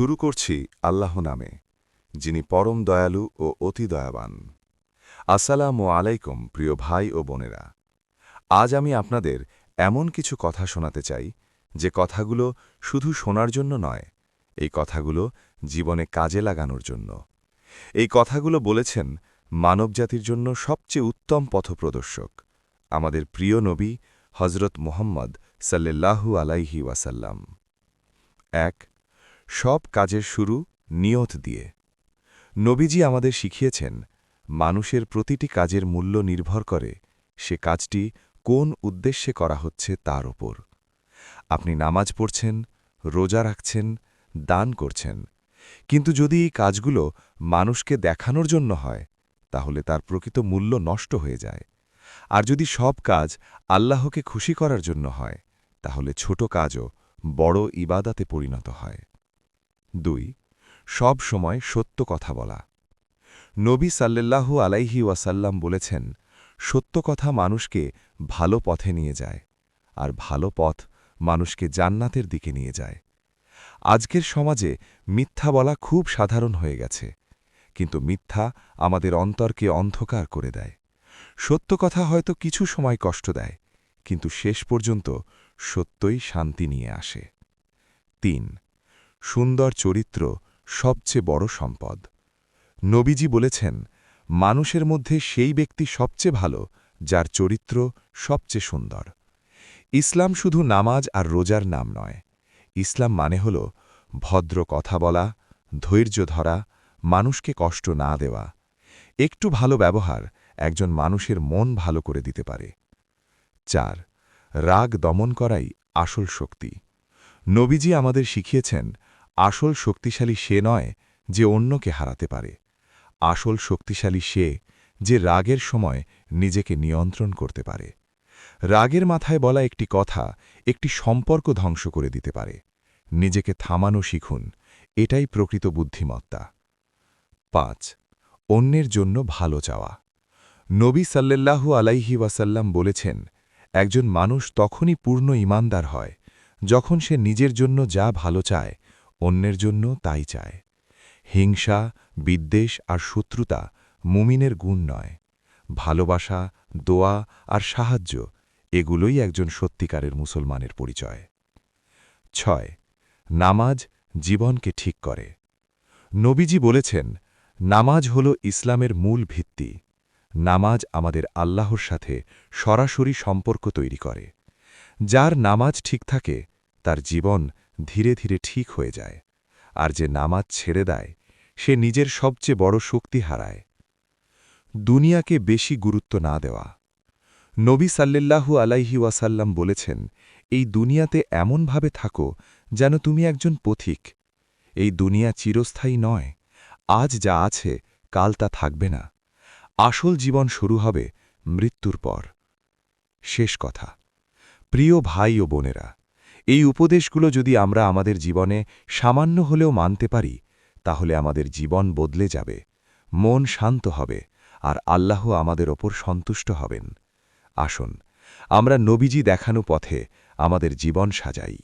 শুরু করছি আল্লাহ নামে, যিনি পরম দয়ালু ও অতি দয়াবান। আসসালামু আলাইকুম, প্রিয় ভাই ও বোনেরা। আজ আমি আপনাদের এমন কিছু কথা শোনাতে চাই, যে কথাগুলো শুধু শোনার জন্য নয়, এই কথাগুলো জীবনে কাজে লাগানোর জন্য। এই কথাগুলো বলেছেন মানবজাতির জন্য সবচেয়ে উত্তম পথপ্রদর্শক, আমাদের প্রিয় নবী হজরত মোহাম্মদ সাল্লাল্লাহু আলাইহি ওয়াসাল্লাম। এক সব কাজের শুরু নিয়ত দিয়ে। নবীজি আমাদের শিখিয়েছেন, মানুষের প্রতিটি কাজের মূল্য নির্ভর করে সে কাজটি কোন উদ্দেশ্যে করা হচ্ছে তার ওপর। আপনি নামাজ পড়ছেন, রোজা রাখছেন, দান করছেন। কিন্তু যদি এই কাজগুলো মানুষকে দেখানোর জন্য হয়, তাহলে তার প্রকৃত মূল্য নষ্ট হয়ে যায়। আর যদি সব কাজ আল্লাহকে খুশি করার জন্য হয়, তাহলে ছোট কাজও বড় ইবাদাতে পরিণত হয়। দুই, সব সময় সত্য কথা বলা। নবী সাল্লাল্লাহু আলাইহি ওয়াসাল্লাম বলেছেন, সত্য কথা মানুষকে ভালো পথে নিয়ে যায়, আর ভালো পথ মানুষকে জান্নাতের দিকে নিয়ে যায়। আজকের সমাজে মিথ্যা বলা খুব সাধারণ হয়ে গেছে, কিন্তু মিথ্যা আমাদের অন্তরকে অন্ধকার করে দেয়। সত্য কথা হয়তো কিছু সময় কষ্ট দেয়, কিন্তু শেষ পর্যন্ত সত্যই শান্তি নিয়ে আসে। তিন সুন্দর চরিত্র সবচেয়ে বড় সম্পদ। নবীজি বলেছেন, মানুষের মধ্যে সেই ব্যক্তি সবচেয়ে ভালো, যার চরিত্র সবচেয়ে সুন্দর। ইসলাম শুধু নামাজ আর রোজার নাম নয়। ইসলাম মানে হল ভদ্র কথা বলা, ধৈর্য ধরা, মানুষকে কষ্ট না দেওয়া। একটু ভালো ব্যবহার একজন মানুষের মন ভালো করে দিতে পারে। চার, রাগ দমন করাই আসল শক্তি। নবীজি আমাদের শিখিয়েছেন আসল শক্তিশালী সে নয় যে অন্যকে হারাতে পারে। আসল শক্তিশালী সে যে রাগের সময় নিজেকে নিয়ন্ত্রণ করতে পারে। রাগের মাথায় বলা একটি কথা একটি সম্পর্ক ধ্বংস করে দিতে পারে। নিজেকে থামানো শিখুন, এটাই প্রকৃত বুদ্ধিমত্তা। পাঁচ, অন্যের জন্য ভালো চাওয়া। নবী সাল্লাল্লাহু আলাইহি ওয়াসাল্লাম বলেছেন, একজন মানুষ তখনই পূর্ণ ইমানদার হয় যখন সে নিজের জন্য যা ভালো চায় অন্যের জন্য তাই চায়। হিংসা, বিদ্বেষ আর শত্রুতা মুমিনের গুণ নয়। ভালোবাসা, দোয়া আর সাহায্য এগুলোই একজন সত্যিকারের মুসলমানের পরিচয়। ছয়, নামাজ জীবনকে ঠিক করে। নবীজি বলেছেন, নামাজ হল ইসলামের মূল ভিত্তি। নামাজ আমাদের আল্লাহর সাথে সরাসরি সম্পর্ক তৈরি করে। যার নামাজ ঠিক থাকে, তার জীবন ধীরে ধীরে ঠিক হয়ে যায়, আর যে নামাজ ছেড়ে দেয়, সে নিজের সবচেয়ে বড় শক্তি হারায়। দুনিয়াকে বেশি গুরুত্ব না দেওয়া। নবী সাল্লাল্লাহু আলাইহি ওয়াসাল্লাম বলেছেন, এই দুনিয়াতে এমনভাবে থাকো যেন তুমি একজন পথিক। এই দুনিয়া চিরস্থায়ী নয়। আজ যা আছে, কাল তা থাকবে না। আসল জীবন শুরু হবে মৃত্যুর পর। শেষ কথা। প্রিয় ভাই ও বোনেরা এই উপদেশগুলো যদি আমরা আমাদের জীবনে সামান্য হলেও মানতে পারি, তাহলে আমাদের জীবন বদলে যাবে, মন শান্ত হবে, আর আল্লাহ আমাদের ওপর সন্তুষ্ট হবেন। আসুন, আমরা নবীজি দেখানো পথে আমাদের জীবন সাজাই।